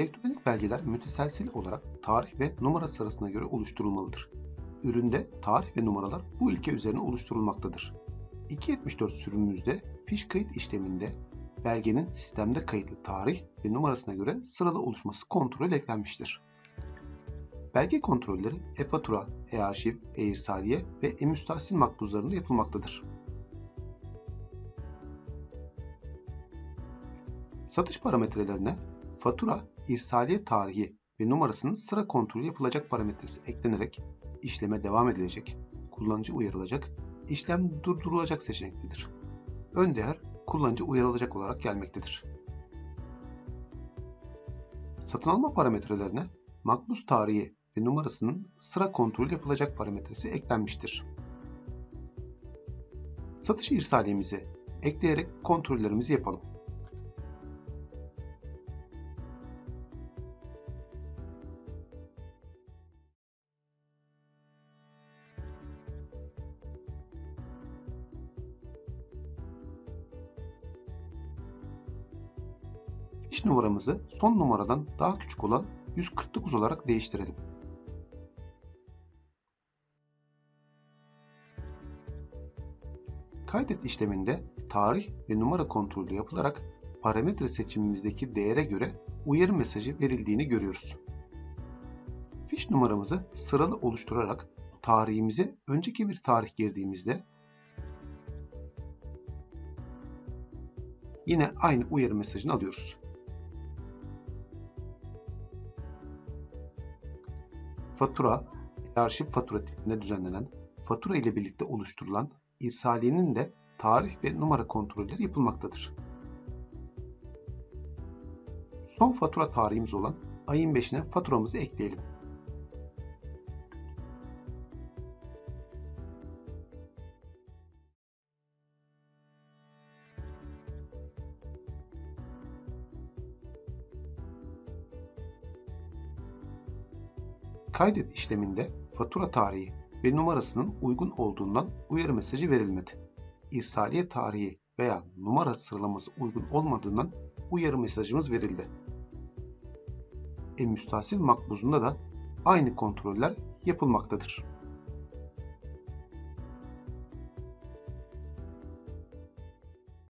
Elektronik belgeler müteselsil olarak tarih ve numara sırasına göre oluşturulmalıdır. Üründe tarih ve numaralar bu ilke üzerine oluşturulmaktadır. 274 sürümümüzde fiş kayıt işleminde belgenin sistemde kayıtlı tarih ve numarasına göre sıralı oluşması kontrol eklenmiştir. Belge kontrolleri e-fatura, e-arşiv, e-irsaliye ve e-müstahsil makbuzlarında yapılmaktadır. Satış parametrelerine fatura, irsaliye tarihi ve numarasının sıra kontrolü yapılacak parametresi eklenerek işleme devam edilecek, kullanıcı uyarılacak, işlem durdurulacak seçeneklidir. Ön değer kullanıcı uyarılacak olarak gelmektedir. Satın alma parametrelerine makbuz tarihi ve numarasının sıra kontrolü yapılacak parametresi eklenmiştir. Satış irsaliyemizi ekleyerek kontrollerimizi yapalım. Fiş numaramızı son numaradan daha küçük olan 149 olarak değiştirelim. Kaydet işleminde tarih ve numara kontrolü yapılarak parametre seçimimizdeki değere göre uyarı mesajı verildiğini görüyoruz. Fiş numaramızı sıralı oluşturarak tarihimize önceki bir tarih girdiğimizde yine aynı uyarı mesajını alıyoruz. Fatura, arşiv fatura tipinde düzenlenen, fatura ile birlikte oluşturulan irsaliyenin de tarih ve numara kontrolleri yapılmaktadır. Son fatura tarihimiz olan ayın 5'ine faturamızı ekleyelim. Kaydet işleminde fatura tarihi ve numarasının uygun olduğundan uyarı mesajı verilmedi. İrsaliye tarihi veya numara sıralaması uygun olmadığından uyarı mesajımız verildi. E-müstahsil makbuzunda da aynı kontroller yapılmaktadır.